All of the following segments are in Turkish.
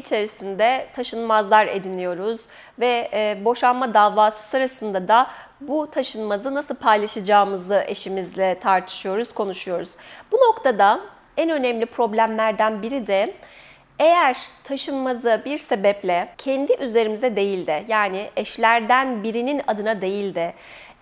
içerisinde taşınmazlar ediniyoruz ve e, boşanma davası sırasında da bu taşınmazı nasıl paylaşacağımızı eşimizle tartışıyoruz, konuşuyoruz. Bu noktada en önemli problemlerden biri de eğer taşınmazı bir sebeple kendi üzerimize değil de yani eşlerden birinin adına değil de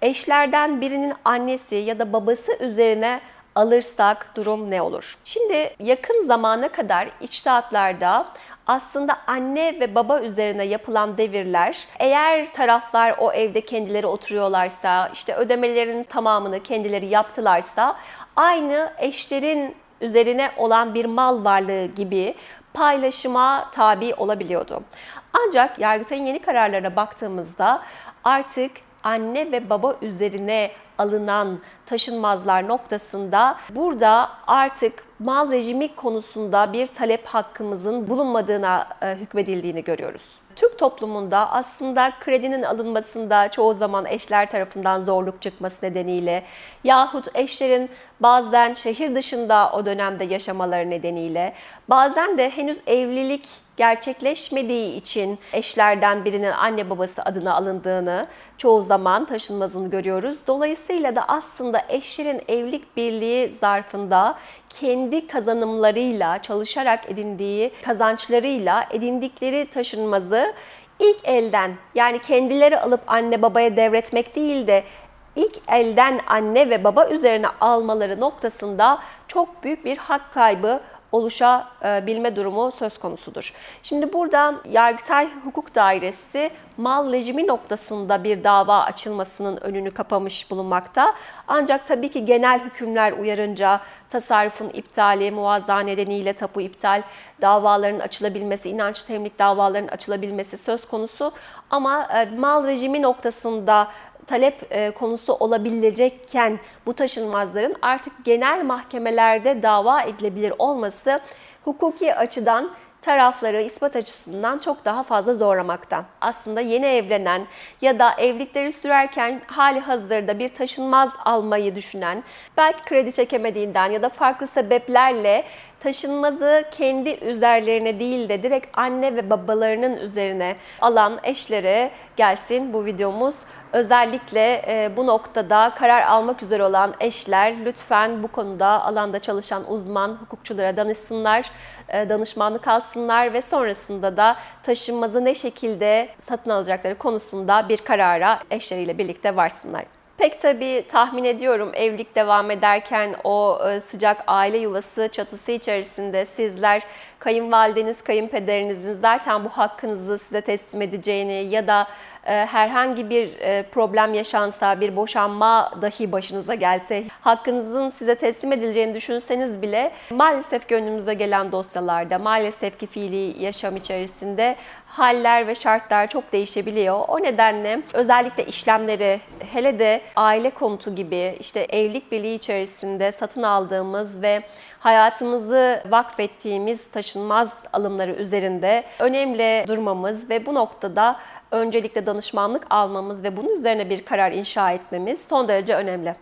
eşlerden birinin annesi ya da babası üzerine alırsak durum ne olur? Şimdi yakın zamana kadar içtihatlarda aslında anne ve baba üzerine yapılan devirler eğer taraflar o evde kendileri oturuyorlarsa işte ödemelerin tamamını kendileri yaptılarsa aynı eşlerin üzerine olan bir mal varlığı gibi paylaşıma tabi olabiliyordu. Ancak Yargıtay'ın yeni kararlarına baktığımızda artık anne ve baba üzerine alınan taşınmazlar noktasında burada artık mal rejimi konusunda bir talep hakkımızın bulunmadığına e, hükmedildiğini görüyoruz. Türk toplumunda aslında kredinin alınmasında çoğu zaman eşler tarafından zorluk çıkması nedeniyle yahut eşlerin bazen şehir dışında o dönemde yaşamaları nedeniyle bazen de henüz evlilik gerçekleşmediği için eşlerden birinin anne babası adına alındığını çoğu zaman taşınmazını görüyoruz. Dolayısıyla da aslında eşlerin evlilik birliği zarfında kendi kazanımlarıyla, çalışarak edindiği kazançlarıyla edindikleri taşınmazı ilk elden yani kendileri alıp anne babaya devretmek değil de ilk elden anne ve baba üzerine almaları noktasında çok büyük bir hak kaybı oluşabilme durumu söz konusudur. Şimdi burada Yargıtay Hukuk Dairesi mal rejimi noktasında bir dava açılmasının önünü kapamış bulunmakta. Ancak tabii ki genel hükümler uyarınca tasarrufun iptali, muazza nedeniyle tapu iptal davaların açılabilmesi, inanç temlik davalarının açılabilmesi söz konusu. Ama e, mal rejimi noktasında talep e, konusu olabilecekken bu taşınmazların artık genel mahkemelerde dava edilebilir olması hukuki açıdan tarafları ispat açısından çok daha fazla zorlamakta. Aslında yeni evlenen ya da evlilikleri sürerken hali hazırda bir taşınmaz almayı düşünen, belki kredi çekemediğinden ya da farklı sebeplerle taşınmazı kendi üzerlerine değil de direkt anne ve babalarının üzerine alan eşlere gelsin bu videomuz. Özellikle e, bu noktada karar almak üzere olan eşler lütfen bu konuda alanda çalışan uzman hukukçulara danışsınlar, e, danışmanlık alsınlar ve sonrasında da taşınmazı ne şekilde satın alacakları konusunda bir karara eşleriyle birlikte varsınlar. Pek tabii tahmin ediyorum evlilik devam ederken o e, sıcak aile yuvası çatısı içerisinde sizler kayınvalideniz, kayınpederinizin zaten bu hakkınızı size teslim edeceğini ya da herhangi bir e, problem yaşansa, bir boşanma dahi başınıza gelse hakkınızın size teslim edileceğini düşünseniz bile maalesef gönlümüze gelen dosyalarda, maalesef ki fiili yaşam içerisinde haller ve şartlar çok değişebiliyor. O nedenle özellikle işlemleri hele de aile konutu gibi işte evlilik birliği içerisinde satın aldığımız ve hayatımızı vakfettiğimiz taşınmaz alımları üzerinde önemli durmamız ve bu noktada öncelikle danışmanlık almamız ve bunun üzerine bir karar inşa etmemiz son derece önemli.